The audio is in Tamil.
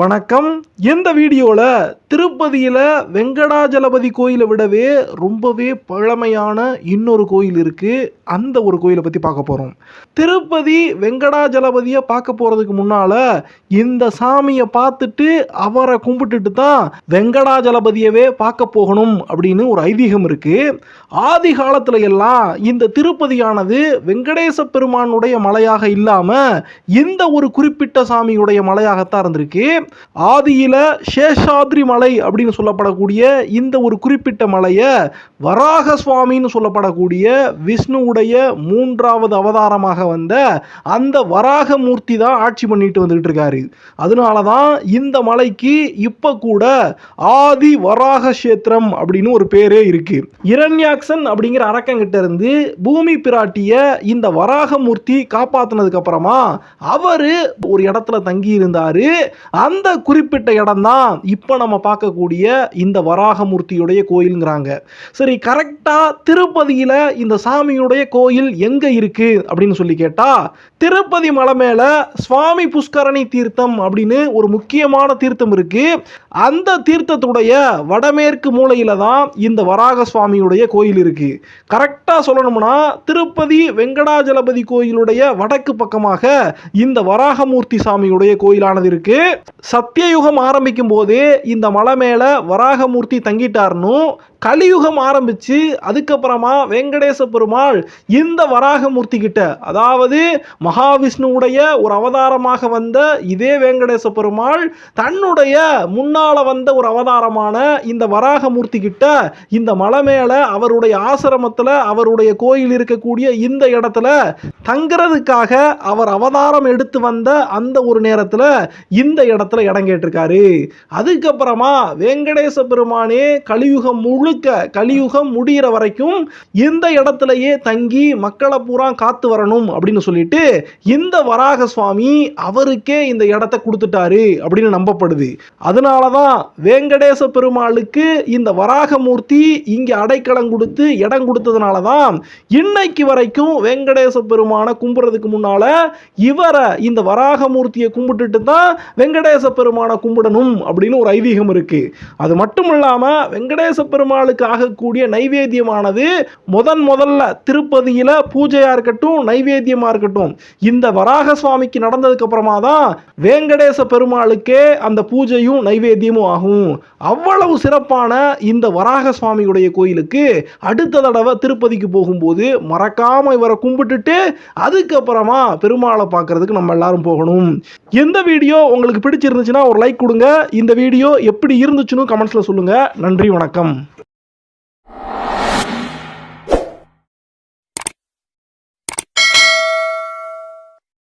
வணக்கம். இந்த வீடியோவில் திருப்பதியில் வெங்கடாஜலபதி கோயிலை விடவே ரொம்பவே பழமையான இன்னொரு கோயில் இருக்குது அந்த ஒரு கோயிலை பற்றி பார்க்க போகிறோம் திருப்பதி வெங்கடாஜலபதியை பார்க்க போகிறதுக்கு முன்னால் இந்த சாமியை பார்த்துட்டு அவரை கும்பிட்டுட்டு தான் வெங்கடாஜலபதியவே பார்க்க போகணும் அப்படின்னு ஒரு ஐதீகம் இருக்குது ஆதி காலத்தில் எல்லாம் இந்த திருப்பதியானது வெங்கடேச பெருமானுடைய மலையாக இல்லாமல் இந்த ஒரு குறிப்பிட்ட சாமியுடைய மலையாகத்தான் இருந்திருக்கு. ஆதியில சேஷாத்ரி மலை அப்படின்னு சொல்லப்படக்கூடிய இந்த ஒரு குறிப்பிட்ட மலையை வராக சுவாமின்னு சொல்லப்படக்கூடிய விஷ்ணுவுடைய மூன்றாவது அவதாரமாக வந்த அந்த வராக மூர்த்தி தான் ஆட்சி பண்ணிட்டு வந்துகிட்டு இருக்காரு. அதனால தான் இந்த மலைக்கு இப்போ கூட ஆதி வராக கஷேத்திரம் அப்படின்னு ஒரு பேரே இருக்கு. இரண்யாக்சன் அப்படிங்கிற அரக்கங்கிட்ட இருந்து பூமி பிராட்டிய இந்த வராகமூர்த்தி காப்பாத்தினதுக்கு அப்புறமா அவரு ஒரு இடத்துல தங்கி இருந்தாரு அந்த குறிப்பிட்ட இடம் தான் இப்போ நம்ம பார்க்கக்கூடிய இந்த வராகமூர்த்தியுடைய கோயிலுங்கிறாங்க. சரி கரெக்டாக திருப்பதியில் இந்த சாமியுடைய கோயில் எங்கே இருக்குது அப்படின்னு சொல்லி கேட்டால் திருப்பதி மலை மேலே சுவாமி புஷ்கரணி தீர்த்தம் அப்படின்னு ஒரு முக்கியமான தீர்த்தம் இருக்குது அந்த தீர்த்தத்துடைய வடமேற்கு மூலையில் தான் இந்த வராக சுவாமியுடைய கோயில் இருக்குது கரெக்டாக சொல்லணும்னா திருப்பதி வெங்கடாஜலபதி கோயிலுடைய வடக்கு பக்கமாக இந்த வராகமூர்த்தி சாமியுடைய கோயிலானது இருக்குது சத்தியயுகம் ஆரம்பிக்கும் போது இந்த மலை மேலே வராகமூர்த்தி தங்கிட்டாருன்னு கலியுகம் ஆரம்பித்து அதுக்கப்புறமா வெங்கடேச பெருமாள் இந்த வராகமூர்த்தி கிட்ட அதாவது மகாவிஷ்ணுவுடைய ஒரு அவதாரமாக வந்த இதே வெங்கடேச பெருமாள் தன்னுடைய முன்னால் வந்த ஒரு அவதாரமான இந்த வராகமூர்த்தி கிட்ட இந்த மலை மேலே அவருடைய ஆசிரமத்தில் அவருடைய கோயில் இருக்கக்கூடிய இந்த இடத்துல தங்குறதுக்காக அவர் அவதாரம் எடுத்து வந்த அந்த ஒரு நேரத்தில் இந்த இடத்துல இடம் கேட்டிருக்காரு. அதுக்கப்புறமா வெங்கடேச பெருமானே கலியுகம் முழுக்க கலியுகம் முடிகிற வரைக்கும் இந்த இடத்துலயே தங்கி மக்களை பூரா காத்து வரணும் அப்படின்னு சொல்லிட்டு இந்த வராக சுவாமி அவருக்கே இந்த இடத்த கொடுத்துட்டாரு அப்படின்னு நம்பப்படுது. அதனால தான் வெங்கடேச பெருமாளுக்கு இந்த வராகமூர்த்தி இங்கே அடைக்கலம் கொடுத்து இடம் கொடுத்ததுனால தான் இன்னைக்கு வரைக்கும் வெங்கடேச பெருமானை கும்பிட்றதுக்கு முன்னால் இவரை இந்த வராகமூர்த்தியை கும்பிட்டுட்டு தான் வெங்கடேச பெருமானை கும்பிடணும் அப்படின்னு ஒரு ஐதீகம் இருக்குது அது மட்டும் இல்லாமல் வெங்கடேச பெருமாளுக்கு ஆகக்கூடிய நைவேத்தியமானது முதன் முதல்ல திருப்பதியில் பூஜையாக இருக்கட்டும் நைவேத்தியமாக இருக்கட்டும். இந்த வராக சுவாமிக்கு நடந்ததுக்கு அப்புறமா தான் வேங்கடேச பெருமாளுக்கே அந்த பூஜையும் நைவேத்தியமும் ஆகும். அவ்வளவு சிறப்பான இந்த வராக சுவாமியுடைய கோயிலுக்கு அடுத்த தடவை திருப்பதிக்கு போகும்போது மறக்காமல் இவரை கும்பிட்டுட்டு அதுக்கப்புறமா பெருமாளை பார்க்கறதுக்கு நம்ம எல்லாரும் போகணும். எந்த வீடியோ உங்களுக்கு பிடிச்சிருந்துச்சுன்னா ஒரு லைக் கொடுங்க. இந்த வீடியோ எப்படி இருந்துச்சுன்னு கமெண்ட்ஸ்ல சொல்லுங்க. நன்றி வணக்கம்.